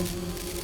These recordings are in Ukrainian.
Thank you.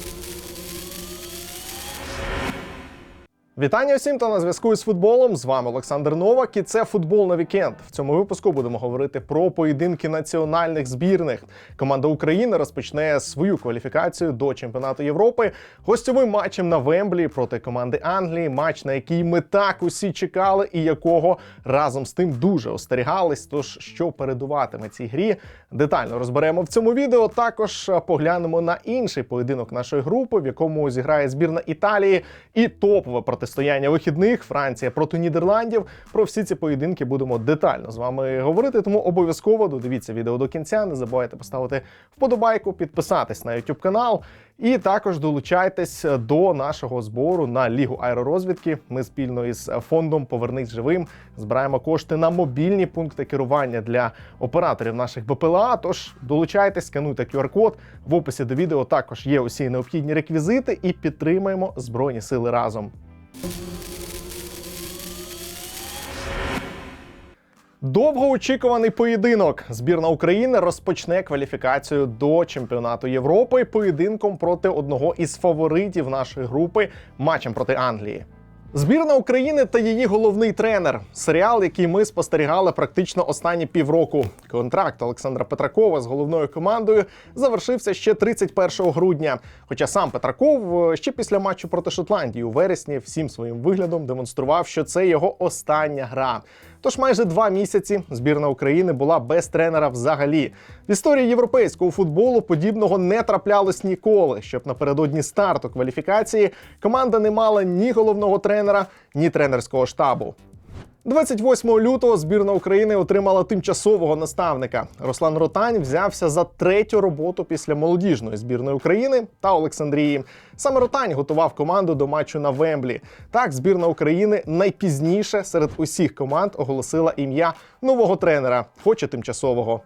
Вітання всім та на зв'язку із футболом. З вами Олександр Новак і це футбол на вікенд. В цьому випуску будемо говорити про поєдинки національних збірних. Команда України розпочне свою кваліфікацію до чемпіонату Європи гостьовим матчем на Вемблі проти команди Англії. Матч, на який ми так усі чекали, і якого разом з тим дуже остерігались. Тож що передуватиме цій грі, детально розберемо в цьому відео. Також поглянемо на інший поєдинок нашої групи, в якому зіграє збірна Італії і топове протистояння вихідних Франція проти Нідерландів. Про всі ці поєдинки будемо детально з вами говорити. Тому обов'язково додивіться відео до кінця. Не забувайте поставити вподобайку, підписатись на YouTube канал. І також долучайтесь до нашого збору на лігу аеророзвідки. Ми спільно із фондом Повернись живим збираємо кошти на мобільні пункти керування для операторів наших БПЛА. Тож долучайтесь, скануйте QR-код. В описі до відео також є усі необхідні реквізити і підтримаємо Збройні Сили разом. Довгоочікуваний поєдинок. Збірна України розпочне кваліфікацію до чемпіонату Європи поєдинком проти одного із фаворитів нашої групи матчем проти Англії. Збірна України та її головний тренер. Серіал, який ми спостерігали практично останні півроку. Контракт Олександра Петракова з головною командою завершився ще 31 грудня. Хоча сам Петраков е, ще після матчу проти Шотландії у вересні всім своїм виглядом демонстрував, що це його остання гра. Тож майже два місяці збірна України була без тренера взагалі. В історії європейського футболу подібного не траплялось ніколи, щоб напередодні старту кваліфікації команда не мала ні головного тренера, ні тренерського штабу. 28 лютого збірна України отримала тимчасового наставника. Руслан Ротань взявся за третю роботу після молодіжної збірної України та Олександрії. Саме Ротань готував команду до матчу на Вемблі. Так, збірна України найпізніше серед усіх команд оголосила ім'я нового тренера, хоч і тимчасового.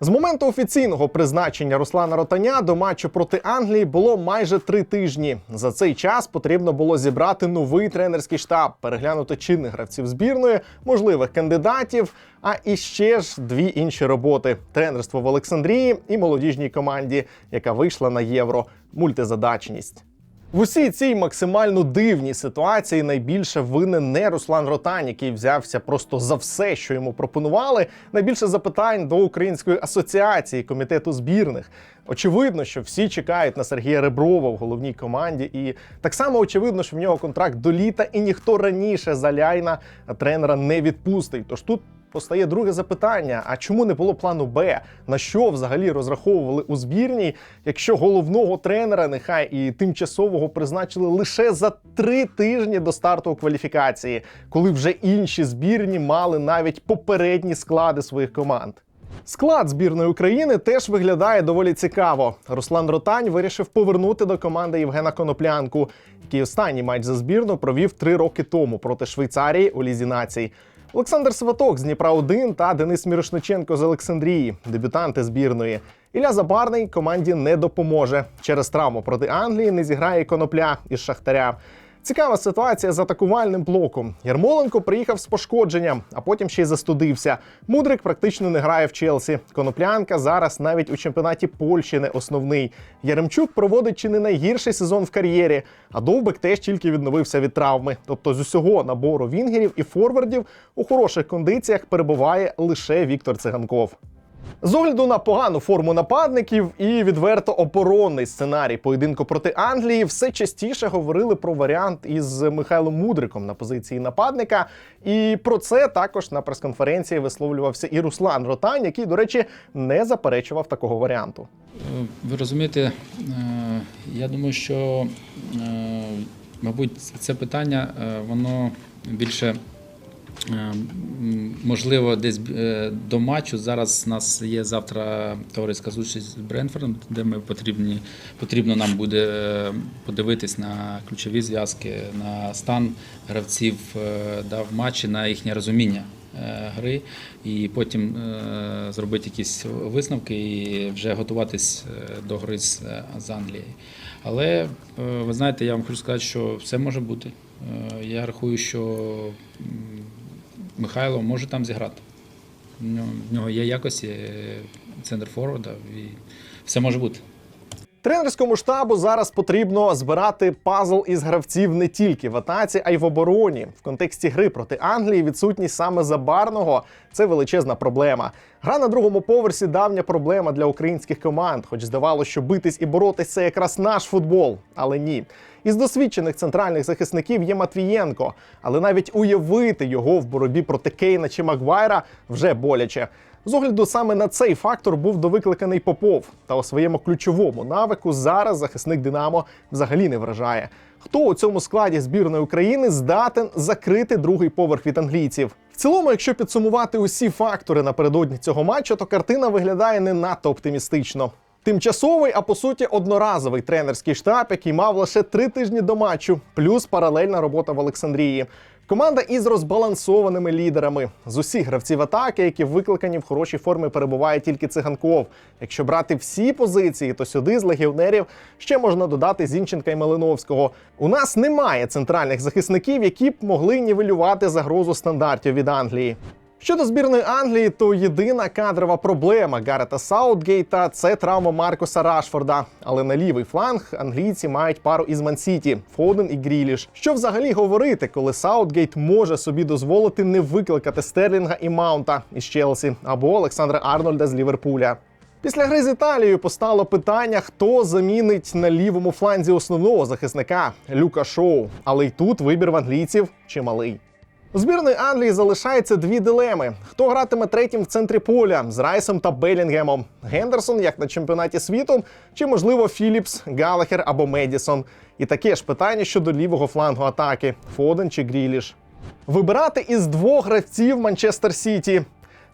З моменту офіційного призначення Руслана Ротаня до матчу проти Англії було майже три тижні. За цей час потрібно було зібрати новий тренерський штаб, переглянути чинних гравців збірної, можливих кандидатів. А іще ж дві інші роботи: тренерство в Олександрії і молодіжній команді, яка вийшла на євро. Мультизадачність. В усій цій максимально дивній ситуації найбільше винен не Руслан Ротань, який взявся просто за все, що йому пропонували. Найбільше запитань до Української асоціації комітету збірних. Очевидно, що всі чекають на Сергія Реброва в головній команді, і так само очевидно, що в нього контракт до літа, і ніхто раніше заляйна тренера не відпустить. Тож тут постає друге запитання: а чому не було плану Б? На що взагалі розраховували у збірній, якщо головного тренера, нехай і тимчасового призначили лише за три тижні до старту кваліфікації, коли вже інші збірні мали навіть попередні склади своїх команд? Склад збірної України теж виглядає доволі цікаво. Руслан Ротань вирішив повернути до команди Євгена Коноплянку, який останній матч за збірну провів три роки тому проти Швейцарії у Лізі націй. Олександр Сваток з Дніпра 1 та Денис Мірошниченко з Олександрії, дебютанти збірної. Ілля Забарний команді не допоможе. Через травму проти Англії не зіграє конопля із Шахтаря. Цікава ситуація з атакувальним блоком. Ярмоленко приїхав з пошкодженням, а потім ще й застудився. Мудрик практично не грає в Челсі. Коноплянка зараз навіть у чемпіонаті Польщі не основний. Яремчук проводить чи не найгірший сезон в кар'єрі. А Довбик теж тільки відновився від травми. Тобто з усього набору вінгерів і форвардів у хороших кондиціях перебуває лише Віктор Циганков. З огляду на погану форму нападників і відверто оборонний сценарій поєдинку проти Англії, все частіше говорили про варіант із Михайлом Мудриком на позиції нападника. І про це також на прес-конференції висловлювався і Руслан Ротань, який, до речі, не заперечував такого варіанту. Ви розумієте, е, я думаю, що, е, мабуть, це питання е, воно більше можливо десь е, до матчу. Зараз у нас є завтра товариська зустріч з Бренфордом, де ми потрібні, потрібно нам буде е, подивитись на ключові зв'язки, на стан гравців е, да, в матчі, на їхнє розуміння е, гри, і потім е, зробити якісь висновки і вже готуватись е, до гри з, е, Англією. Але е, ви знаєте, я вам хочу сказати, що все може бути. Е, Я рахую, що Михайло може там зіграти. В нього- є якості е, центр форварда і все може бути. Тренерському штабу зараз потрібно збирати пазл із гравців не тільки в атаці, а й в обороні. В контексті гри проти Англії відсутність саме забарного це величезна проблема. Гра на другому поверсі давня проблема для українських команд, хоч здавалося, що битись і боротись це якраз наш футбол, але ні. Із досвідчених центральних захисників є Матвієнко, але навіть уявити його в боротьбі проти Кейна чи Магуайра вже боляче. З огляду саме на цей фактор був довикликаний Попов. Та у своєму ключовому навику зараз захисник Динамо взагалі не вражає. Хто у цьому складі збірної України здатен закрити другий поверх від англійців? В цілому, якщо підсумувати усі фактори напередодні цього матчу, то картина виглядає не надто оптимістично. Тимчасовий, а по суті, одноразовий тренерський штаб, який мав лише три тижні до матчу, плюс паралельна робота в Олександрії. Команда із розбалансованими лідерами. З усіх гравців атаки, які викликані в хорошій формі, перебуває тільки циганков. Якщо брати всі позиції, то сюди з легіонерів ще можна додати Зінченка і Малиновського. У нас немає центральних захисників, які б могли нівелювати загрозу стандартів від Англії. Щодо збірної Англії, то єдина кадрова проблема Гарета Саутгейта це травма Маркуса Рашфорда. Але на лівий фланг англійці мають пару із Мансіті Фоден і Гріліш. Що взагалі говорити, коли Саутгейт може собі дозволити не викликати Стерлінга і Маунта із Челсі або Олександра Арнольда з Ліверпуля? Після гри з Італією постало питання, хто замінить на лівому фланзі основного захисника Люка Шоу. Але й тут вибір в англійців чималий. У збірної Англії залишається дві дилеми: хто гратиме третім в центрі поля з Райсом та Белінгемом? Гендерсон, як на чемпіонаті світу, чи можливо Філіпс, Галахер або Медісон? І таке ж питання щодо лівого флангу атаки: Фоден чи Гріліш. Вибирати із двох гравців Манчестер Сіті.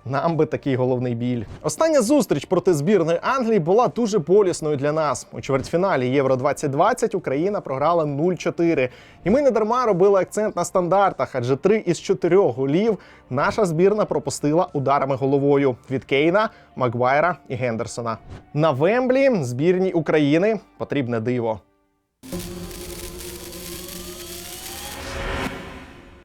Нам би такий головний біль. Остання зустріч проти збірної Англії була дуже болісною для нас. У чвертьфіналі Євро 2020 Україна програла 0-4. І ми не дарма робили акцент на стандартах, адже три із чотирьох голів наша збірна пропустила ударами головою від Кейна, Магуайра і Гендерсона. На Вемблі збірній України потрібне диво.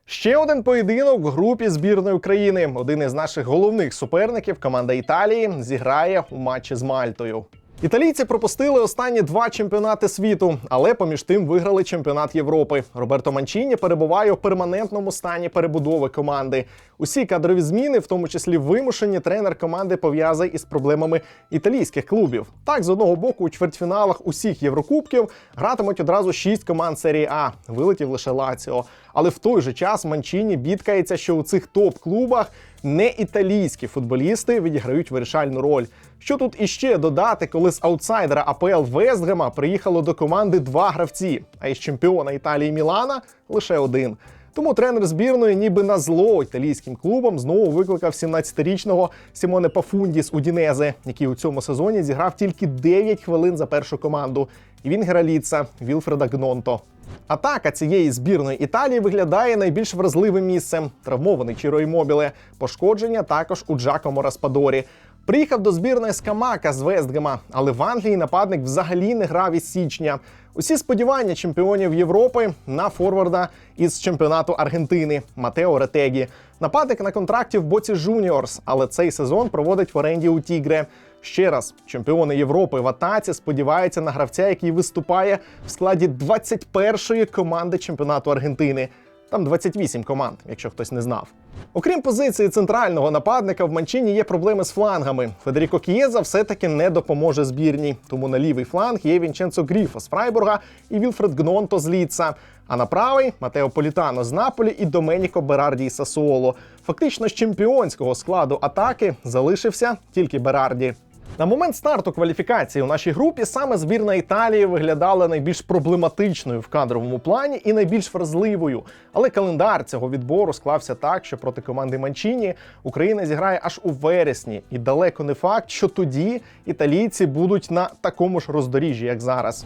Ще один поєдинок в групі збірної України. Один із наших головних суперників, команда Італії, зіграє у матчі з Мальтою. Італійці пропустили останні два чемпіонати світу, але поміж тим виграли чемпіонат Європи. Роберто Манчіні перебуває у перманентному стані перебудови команди. Усі кадрові зміни, в тому числі вимушені, тренер команди пов'язує із проблемами італійських клубів. Так, з одного боку, у чвертьфіналах усіх єврокубків гратимуть одразу шість команд серії А. Вилетів лише Лаціо. Але в той же час Манчіні бідкається, що у цих топ-клубах не італійські футболісти відіграють вирішальну роль. Що тут іще додати, коли з аутсайдера АПЛ Вестгема приїхало до команди два гравці, а із чемпіона Італії Мілана лише один. Тому тренер збірної, ніби на зло італійським клубам, знову викликав 17-річного Сімоне Пафунді з Удінезе, який у цьому сезоні зіграв тільки 9 хвилин за першу команду. І він граліца Вілфреда Гнонто. Атака цієї збірної Італії виглядає найбільш вразливим місцем. Травмований Чіро Іммобіле, пошкодження також у Джакомо Распадорі. Приїхав до збірної Скамака з Вестгема, але в Англії нападник взагалі не грав із січня. Усі сподівання чемпіонів Європи на форварда із чемпіонату Аргентини Матео Ретегі. Нападник на контракті в боці Жуніорс, але цей сезон проводить в оренді у Тігре. Ще раз, чемпіони Європи в атаці сподіваються на гравця, який виступає в складі 21-ї команди чемпіонату Аргентини. Там 28 команд, якщо хтось не знав. Окрім позиції центрального нападника, в Манчині є проблеми з флангами. Федеріко Кієза все-таки не допоможе збірній. Тому на лівий фланг є Вінченцо Гріфо з Фрайбурга і Вілфред Гнонто з Ліца. А на правий Матео Політано з Наполі і Доменіко Берарді Сасуоло. Фактично з чемпіонського складу атаки залишився тільки Берарді. На момент старту кваліфікації у нашій групі саме збірна Італії виглядала найбільш проблематичною в кадровому плані і найбільш вразливою. Але календар цього відбору склався так, що проти команди Манчіні Україна зіграє аж у вересні, і далеко не факт, що тоді італійці будуть на такому ж роздоріжжі, як зараз.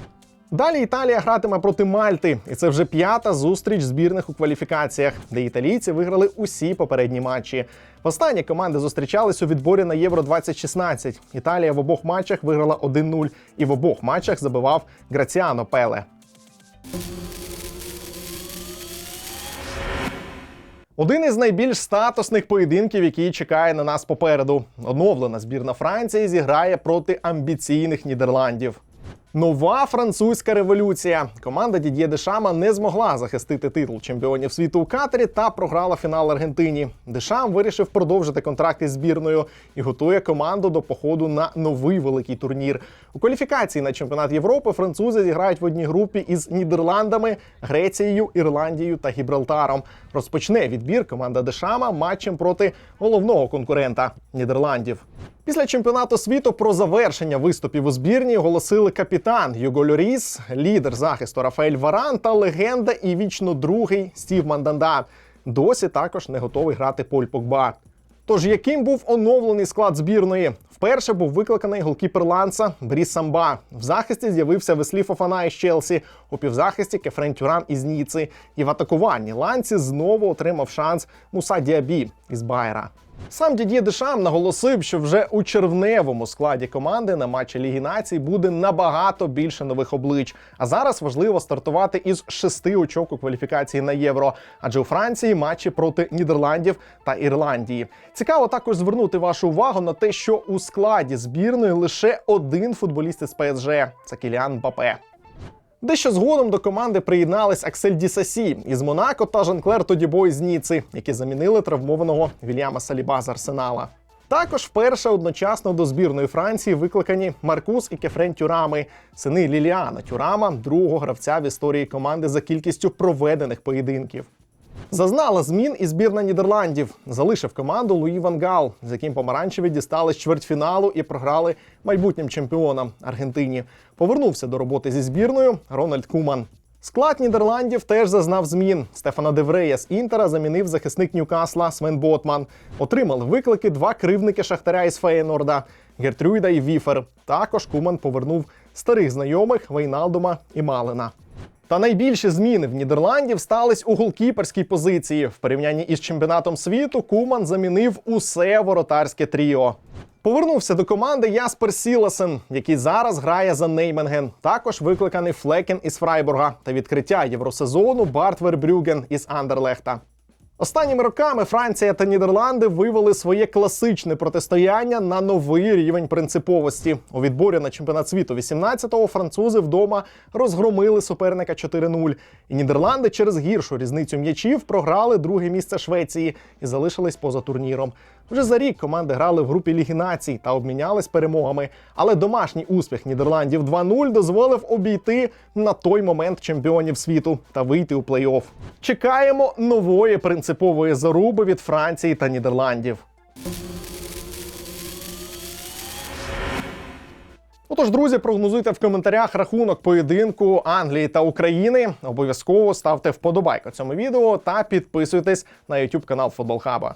Далі Італія гратиме проти Мальти, і це вже п'ята зустріч збірних у кваліфікаціях, де італійці виграли усі попередні матчі. Востаннє команди зустрічались у відборі на Євро 2016. Італія в обох матчах виграла 1-0 і в обох матчах забивав Граціано Пеле. Один із найбільш статусних поєдинків, який чекає на нас попереду. Оновлена збірна Франції зіграє проти амбіційних Нідерландів. Нова французька революція. Команда Дід'є Дешама не змогла захистити титул чемпіонів світу у Катері та програла фінал Аргентині. Дешам вирішив продовжити контракт із збірною і готує команду до походу на новий великий турнір. У кваліфікації на чемпіонат Європи французи зіграють в одній групі із Нідерландами, Грецією, Ірландією та Гібралтаром. Розпочне відбір команда Дешама матчем проти головного конкурента Нідерландів. Після чемпіонату світу про завершення виступів у збірні оголосили капітан Юго Льоріс, лідер захисту Рафаель Варан та легенда і вічно другий Стів Манданда. Досі також не готовий грати Поль Погба. Тож яким був оновлений склад збірної? Вперше був викликаний голкіпер Ланса Бріс Самба. В захисті з'явився Веслі Фофана із Челсі, у півзахисті Кефрен Тюрам із Ніци. І в атакуванні Ланці знову отримав шанс Муса Діабі із Байера. Сам Дід'є Дешам наголосив, що вже у червневому складі команди на матчі Ліги Націй буде набагато більше нових облич. А зараз важливо стартувати із шести очок у кваліфікації на євро, адже у Франції матчі проти Нідерландів та Ірландії. Цікаво також звернути вашу увагу на те, що у складі збірної лише один футболіст із ПСЖ це Кіліан Мбапе. Дещо згодом до команди приєднались Аксель Дісасі із Монако та Жан-Клер Тодібой з Ніци, які замінили травмованого Вільяма Саліба з Арсенала. Також вперше одночасно до збірної Франції викликані Маркус і Кефрен Тюрами, сини Ліліана Тюрама, другого гравця в історії команди за кількістю проведених поєдинків. Зазнала змін і збірна Нідерландів. Залишив команду Луї Ван Гал, з яким помаранчеві дістали з чвертьфіналу і програли майбутнім чемпіонам Аргентині. Повернувся до роботи зі збірною Рональд Куман. Склад Нідерландів теж зазнав змін. Стефана Деврея з Інтера замінив захисник Ньюкасла Свен Ботман. Отримали виклики два кривники Шахтаря із Феєнорда Гертрюйда і Віфер. Також Куман повернув старих знайомих Вейналдума і Малина. Та найбільші зміни в Нідерландів стались у голкіперській позиції. В порівнянні із чемпіонатом світу Куман замінив усе воротарське тріо. Повернувся до команди Яспер Сіласен, який зараз грає за Нейменген. Також викликаний Флекен із Фрайбурга та відкриття євросезону Барт Вербрюген із Андерлехта. Останніми роками Франція та Нідерланди вивели своє класичне протистояння на новий рівень принциповості. У відборі на чемпіонат світу 18-го французи вдома розгромили суперника 4-0. І Нідерланди через гіршу різницю м'ячів програли друге місце Швеції і залишились поза турніром. Вже за рік команди грали в групі Ліги націй та обмінялись перемогами. Але домашній успіх Нідерландів 2-0 дозволив обійти на той момент чемпіонів світу та вийти у плей-офф. Чекаємо нової принципової заруби від Франції та Нідерландів. Отож, друзі, прогнозуйте в коментарях рахунок поєдинку Англії та України. Обов'язково ставте вподобайку цьому відео та підписуйтесь на YouTube канал Футбол Хаба.